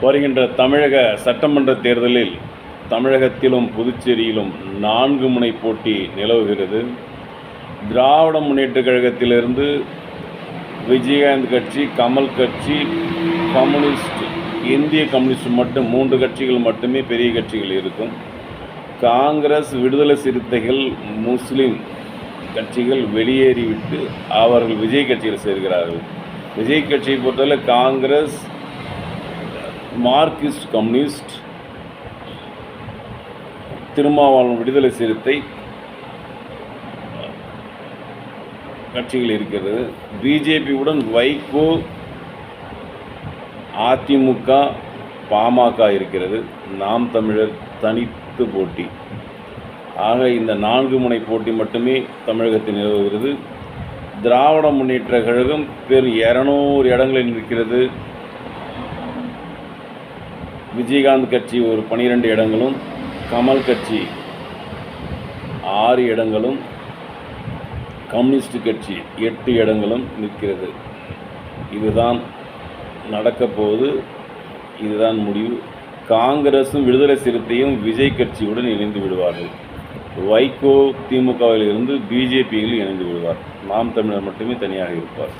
வருகின்ற தமிழக சட்டமன்ற தேர்தலில் தமிழகத்திலும் புதுச்சேரியிலும் நான்கு முனை போட்டி நிலவுகிறது. திராவிட முன்னேற்ற கழகத்திலிருந்து விஜயகாந்த் கட்சி கமல் கட்சி கம்யூனிஸ்ட் இந்திய கம்யூனிஸ்ட் மட்டும் மூன்று கட்சிகள் மட்டுமே பெரிய கட்சிகள் இருக்கும். காங்கிரஸ் விடுதலை சிறுத்தைகள் முஸ்லீம் கட்சிகள் வெளியேறிவிட்டு அவர்கள் விஜய் கட்சியில் சேர்கிறார்கள். விஜய் கட்சியை பொறுத்தவரை காங்கிரஸ் மார்க்சிஸ்ட் கம்யூனிஸ்ட் திருமாவளவன் விடுதலை சிறுத்தை கட்சிகள் இருக்கிறது. பிஜேபியுடன் வைகோ அதிமுக பாமக இருக்கிறது. நாம் தமிழர் தனித்து போட்டி. ஆக இந்த நான்கு முனை போட்டி மட்டுமே தமிழகத்தில் நிலவுகிறது. திராவிட முன்னேற்ற கழகம் பெரும் இரநூறு இடங்களில் இருக்கிறது விஜயகாந்த் கட்சி ஒரு பனிரெண்டு இடங்களும் கமல் கட்சி ஆறு இடங்களும் கம்யூனிஸ்ட் கட்சி எட்டு இடங்களும் நிற்கிறது. இதுதான் நடக்கப்போகுது இதுதான் முடிவு. காங்கிரஸும் விடுதலை சிறுத்தையும் விஜய் கட்சியுடன் இணைந்து விடுவார்கள். வைகோ திமுகவில் இருந்து பிஜேபியில் இணைந்து விடுவார். நாம் தமிழர் மட்டுமே தனியாக இருப்பார்.